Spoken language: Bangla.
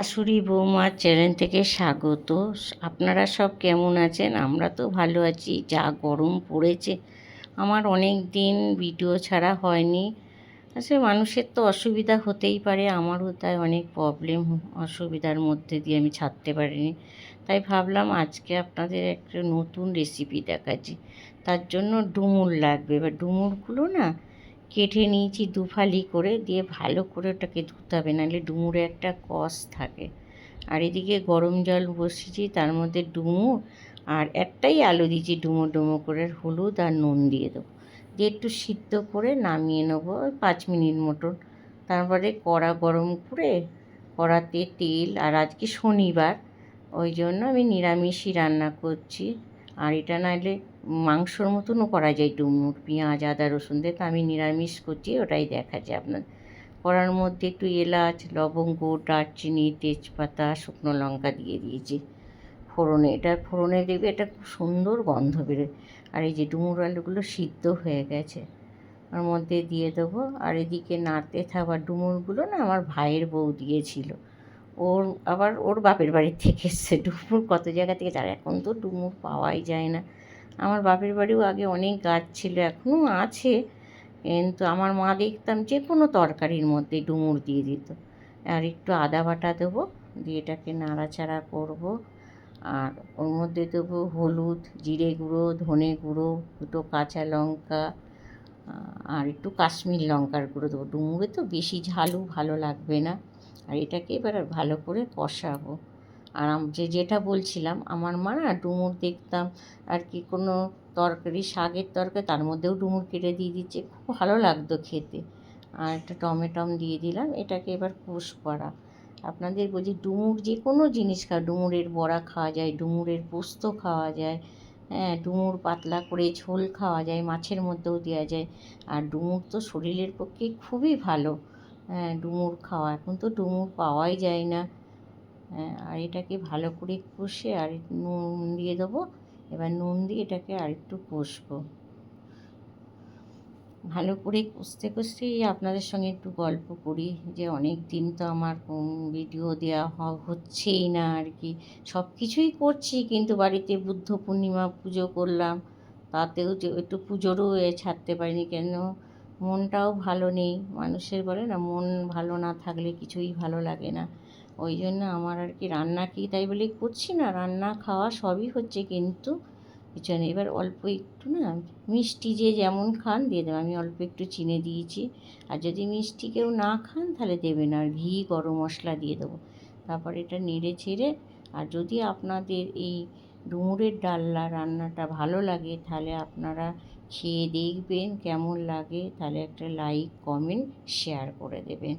শাশুড়ি বৌমার চ্যানেল থেকে স্বাগত। আপনারা সব কেমন আছেন? আমরা তো ভালো আছি। যা গরম পড়েছে। আমার অনেক দিন ভিডিও ছাড়া হয়নি। আসলে মানুষের তো অসুবিধা হতেই পারে। আমারও তাই অনেক প্রবলেম অসুবিধার মধ্যে দিয়ে আমি ছাড়তে পারিনি। তাই ভাবলাম আজকে আপনাদের একটা নতুন রেসিপি দেখাচ্ছি। তার জন্য ডুমুর লাগবে। এবার ডুমুরগুলো না কেটে নিয়েছি দুফালি করে, দিয়ে ভালো করে ওটাকে ধুতে হবে, নাহলে ডুমুরে একটা কষ থাকে। আর এদিকে গরম জল বসিয়েছি, তার মধ্যে ডুমুর আর একটাই আলু দিয়েছি, ডুমো ডুমো করে হলুদ আর নুন দিয়ে দেবো। দিয়ে একটু সিদ্ধ করে নামিয়ে নেব পাঁচ মিনিট মতন। তারপরে কড়া গরম করে, কড়াতে তেল, আর আজকে শনিবার, ওই জন্য আমি নিরামিষই রান্না করছি। আর এটা নাহলে মাংসর মতনও করা যায়। ডুমুর পেঁয়াজ, আদা, রসুন দিয়ে তো আমি নিরামিষ করছি, ওটাই দেখাচ্ছি আপনার করার মধ্যে একটু এলাচ, লবঙ্গ, দারচিনি, তেজপাতা, শুকনো লঙ্কা দিয়ে দিয়েছি। ফোড়নে, এটা ফোড়নে দেবে এটা খুব সুন্দর গন্ধ বেরোয়। আর এই যে ডুমুর আলুগুলো সিদ্ধ হয়ে গেছে, ওর মধ্যে দিয়ে দেবো। আর এদিকে নাড়তে থাকবার ডুমুরগুলো না আমার ভাইয়ের বউ দিয়েছিল। ওর আবার ওর বাপের বাড়ির থেকে এসছে। ডুমুর কত জায়গা থেকে যার এখন তো ডুমুর পাওয়াই যায় না। আমার বাপের বাড়িও আগে অনেক গাছ ছিল এখনও আছে। কিন্তু আমার মা দেখতাম যে কোনো তরকারির মধ্যে ডুমুর দিয়ে দিত। আর একটু আদা বাটা দেবো, দিয়ে এটাকে নাড়াচাড়া করব। আর ওর মধ্যে দেবো হলুদ, জিরে গুঁড়ো, ধনে গুঁড়ো, দুটো কাঁচা লঙ্কা আর একটু কাশ্মীর লঙ্কার গুঁড়ো দেবো। ডুমুরে তো বেশি ঝালও ভালো লাগবে না। আর এটাকে এবার ভালো করে কষাবো। আর যে, যেটা বলছিলাম, আমার মা না ডুমুর দেখতাম, আর কি কোনো তরকারি, শাকের তরকারি, তার মধ্যেও ডুমুর কেটে দিয়ে দিচ্ছে, খুব ভালো লাগতো খেতে। আর একটা টমেটম দিয়ে দিলাম, এটাকে এবার কুশ করা। আপনাদের বলছি, ডুমুর যে কোনো জিনিস খাওয়া ডুমুরের বড়া খাওয়া যায়, ডুমুরের পোস্ত খাওয়া যায় হ্যাঁ ডুমুর পাতলা করে ঝোল খাওয়া যায়, মাছের মধ্যেও দেওয়া যায়। আর ডুমুর তো শরীরের পক্ষে খুবই ভালো। ডুমুর খাওয়া। এখন তো ডুমুর পাওয়াই যায় না। হ্যাঁ আর এটাকে ভালো করে কষে আর নুন দিয়ে দেবো। এবার নুন দিয়ে এটাকে আর একটু কষবো। ভালো করে কষতে কষতেই আপনাদের সঙ্গে একটু গল্প করি যে অনেক দিন তো আমার ভিডিও দেওয়া হচ্ছেই না আর কি। সব কিছুই করছি কিন্তু বাড়িতে বুদ্ধ পূর্ণিমা পুজো করলাম। তাতেও একটু পুজোরও ছাড়তে পারিনি কেন? মনটাও ভালো নেই। মানুষের বলে না, মন ভালো না থাকলে কিছুই ভালো লাগে না। ওই জন্য আমার আর কি রান্না কি তাই বলে করছি না, রান্না খাওয়া সবই হচ্ছে কিন্তু কিছু নেই এবার অল্প একটু না মিষ্টি যে যেমন খান দিয়ে দেবেন আমি অল্প একটু চিনে দিয়েছি। আর যদি মিষ্টি কেউ না খান তাহলে দেবেন আর ঘি, গরম মশলা দিয়ে দেবো। তারপর এটা নেড়ে ছেড়ে আর যদি আপনাদের এই ডুমুরের ডাল্লা রান্নাটা ভালো লাগে তাহলে আপনারা খেয়ে দেখবেন কেমন লাগে তাহলে একটা লাইক কমেন্ট শেয়ার করে দেবেন।